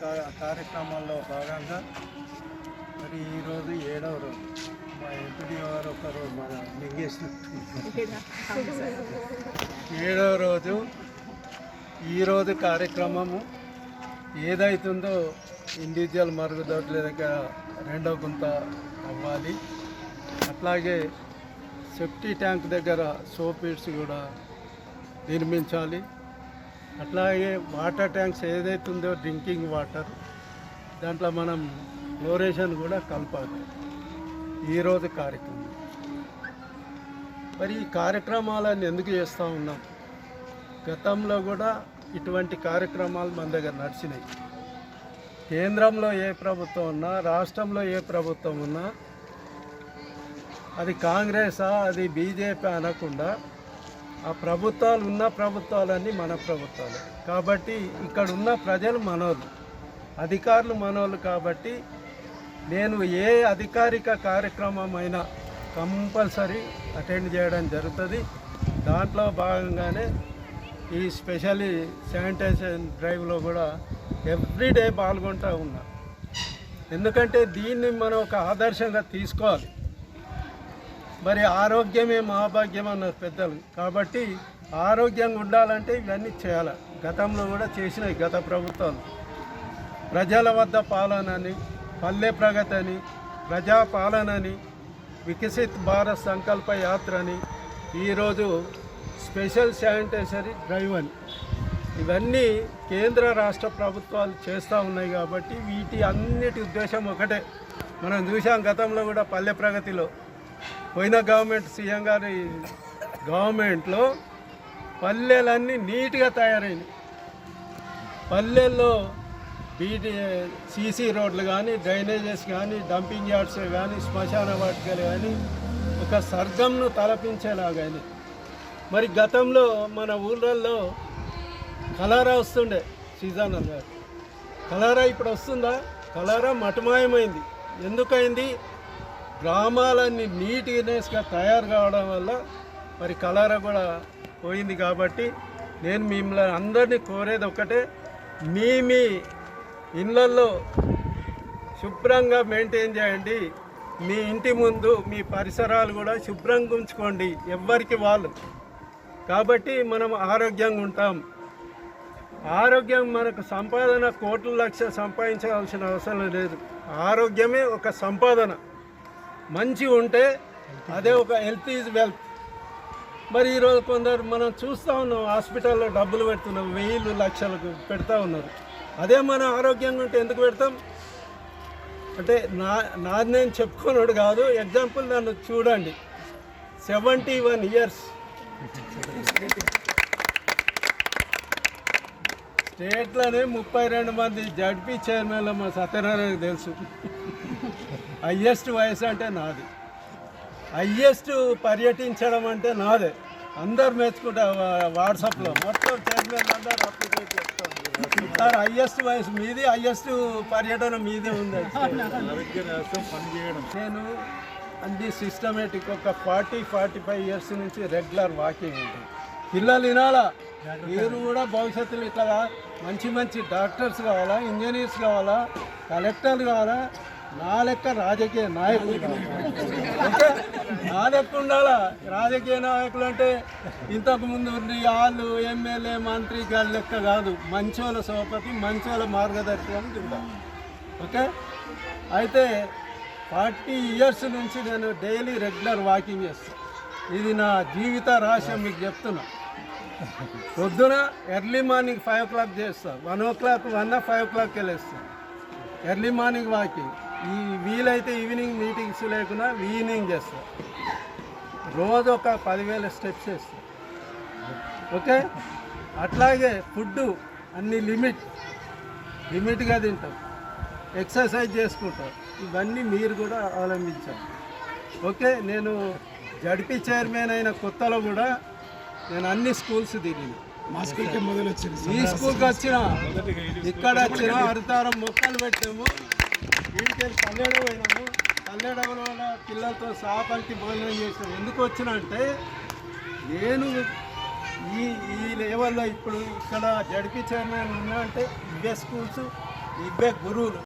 కా- కార్యక్రమాల్లో భాగంగా మరి ఈరోజు ఏడవ రోజు. మా ఎంపీ గారు ఒకరు మన మింగేసిన ఏడవ రోజు ఈరోజు కార్యక్రమము ఏదైతుందో ఇండివిజువల్ మరుగుదొడ్ల దగ్గర రెండో గుంత అవ్వాలి. అట్లాగే సెఫ్టీ ట్యాంక్ దగ్గర సోపిడ్స్ కూడా నిర్మించాలి. అట్లాగే వాటర్ ట్యాంక్స్ ఏదైతుందో డ్రింకింగ్ వాటర్ దాంట్లో మనం ఫ్లోరేషన్ కూడా కలపాలి. ఈరోజు కార్యక్రమం. మరి ఈ కార్యక్రమాలను ఎందుకు చేస్తూ ఉన్నాం? గతంలో కూడా ఇటువంటి కార్యక్రమాలు మన దగ్గర నడిచినాయి. కేంద్రంలో ఏ ప్రభుత్వం ఉన్నా రాష్ట్రంలో ఏ ప్రభుత్వం ఉన్నా అది కాంగ్రెసా అది బీజేపీ అనకుండా ఆ ప్రభుత్వాలు ఉన్న ప్రభుత్వాలన్నీ మన ప్రభుత్వాలు. కాబట్టి ఇక్కడ ఉన్న ప్రజలు మనోళ్ళు. అధికారులు మనోళ్ళు కాబట్టి నేను ఏ అధికారిక కార్యక్రమం కంపల్సరీ అటెండ్ చేయడం జరుగుతుంది. దాంట్లో భాగంగానే ఈ స్పెషల్లీ శానిటైజేషన్ డ్రైవ్లో కూడా ఎవ్రీడే పాల్గొంటూ ఉన్నా. ఎందుకంటే దీన్ని మనం ఒక ఆదర్శంగా తీసుకోవాలి. మరి ఆరోగ్యమే మహాభాగ్యం అన్నారు పెద్దలు. కాబట్టి ఆరోగ్యంగా ఉండాలంటే ఇవన్నీ చేయాలి. గతంలో కూడా చేసినాయి గత ప్రభుత్వాలు. ప్రజల వద్ద పాలన అని పల్లె ప్రగతి అని ప్రజా పాలన అని వికసిత్ భారత్ సంకల్ప యాత్ర అని ఈరోజు స్పెషల్ శానిటైజరీ డ్రైవ్ అని. ఇవన్నీ కేంద్ర రాష్ట్ర ప్రభుత్వాలు చేస్తూ ఉన్నాయి కాబట్టి వీటి అన్నిటి ఉద్దేశం ఒకటే. మనం చూసాం గతంలో కూడా పల్లె ప్రగతిలో. పోయిన గవర్నమెంట్ సీఎం గారి గవర్నమెంట్లో పల్లెలన్నీ నీట్గా తయారైనవి పల్లెల్లో బీటీ సీసీ రోడ్లు కానీ డ్రైనేజెస్ కానీ డంపింగ్ యార్డ్స్ కానీ శ్మశాన వాటికలు కానీ ఒక సర్గంను తలపించేలాగాని మరి గతంలో మన ఊళ్ళల్లో కలారా వస్తుండే సీజన్ గారు కలారా ఇప్పుడు వస్తుందా? కలారా మటుమాయమైంది. ఎందుకైంది? గ్రామాలన్నీ నీట్నెస్గా తయారు కావడం వల్ల మరి కలర కూడా పోయింది కాబట్టి నేను మిమ్మల్ని అందరినీ కోరేది ఒకటే మీ మీ ఇళ్ళల్లో శుభ్రంగా మెయింటైన్ చేయండి మీ ఇంటి ముందు మీ పరిసరాలు కూడా శుభ్రంగా ఉంచుకోండి ఎవ్వరికి వాళ్ళు. కాబట్టి మనం ఆరోగ్యంగా ఉంటాం. ఆరోగ్యం మనకు సంపాదన కోట్ల లక్ష సంపాదించాల్సిన అవసరం లేదు. ఆరోగ్యమే ఒక సంపాదన. మంచి ఉంటే అదే ఒక హెల్త్ ఈజ్ వెల్త్ మరి ఈరోజు కొందరు మనం చూస్తూ ఉన్నాం హాస్పిటల్లో డబ్బులు పెడుతున్నాం వెయ్యిలు లక్షలకు పెడతా ఉన్నారు. అదే మన ఆరోగ్యంగా ఉంటే ఎందుకు పెడతాం? అంటే నా నాది నేను చెప్పుకున్నాడు కాదు ఎగ్జాంపుల్ నన్ను చూడండి. సెవెంటీ వన్ ఇయర్స్ స్టేట్లోనే ముప్పై రెండు మంది జడ్పీ చైర్మన్లు మా సత్యనారాయణ తెలుసు. హయ్యెస్ట్ వయసు అంటే నాది. హయ్యెస్ట్ పర్యటించడం అంటే నాదే. అందరు మెచ్చుకుంటా వాట్సాప్లో. మొత్తం చైర్మన్ అందరు అప్లికేట్ చేస్తారు సార్ హయ్యెస్ట్ వయసు మీది హయ్యెస్ట్ పర్యటన మీదే ఉంది. నేను అన్ని సిస్టమేటిక్ ఒక ఫార్టీ ఫార్టీ ఫైవ్ ఇయర్స్ నుంచి రెగ్యులర్ వాకింగ్ ఉంటుంది. పిల్లలు వినాలా? మీరు కూడా భవిష్యత్తులో ఇట్లా మంచి మంచి డాక్టర్స్ కావాలా ఇంజనీర్స్ కావాలా కలెక్టర్లు కావాలా నా లెక్క రాజకీయ నాయకులు నా లెక్క ఉండాలా? రాజకీయ నాయకులు అంటే ఇంతకుముందు వాళ్ళు ఎమ్మెల్యే మంత్రి గారి లెక్క కాదు. మంచోళ్ళ సోపతి మంచోళ్ళ మార్గదర్శకం చూడాలి ఓకే? అయితే ఫార్టీ ఇయర్స్ నుంచి నేను డైలీ రెగ్యులర్ వాకింగ్ చేస్తాను ఇది నా జీవిత రహస్యం మీకు చెప్తున్నా. పొద్దున early morning five o'clock చేస్తాం. One o'clock one five ఓ క్లాక్కి వెళ్ళేస్తాం. ఎర్లీ మార్నింగ్ వాకింగ్ ఈ వీలైతే ఈవినింగ్ మీటింగ్స్ లేకుండా ఈవినింగ్ చేస్తాం. రోజు ఒక పదివేల స్టెప్స్ వేస్తాం ఓకే? అట్లాగే ఫుడ్ అన్ని లిమిట్. లిమిట్గా తింటాం. ఎక్సర్సైజ్ చేసుకుంటాం. ఇవన్నీ మీరు కూడా అవలంబించాలి. ఓకే? నేను జడ్పీ చైర్మన్ అయిన కొత్తలో కూడా నేను అన్ని స్కూల్స్ తిరిగిన. మా స్కూల్కి మొదలు వచ్చింది ఈ స్కూల్కి వచ్చిన ఇక్కడ వచ్చిన అరుతారం మొక్కలు పెట్టాము వీటికి కల్లెడ పోయినాము. కల్లెడలో పిల్లలతో సాపంకి భోజనం చేసాము ఎందుకు వచ్చిన అంటే నేను ఈ ఈ లెవెల్లో ఇప్పుడు ఇక్కడ జడిపి చైర్మన్ ఉన్నా అంటే ఇవే స్కూల్స్ ఇవే గురువులు.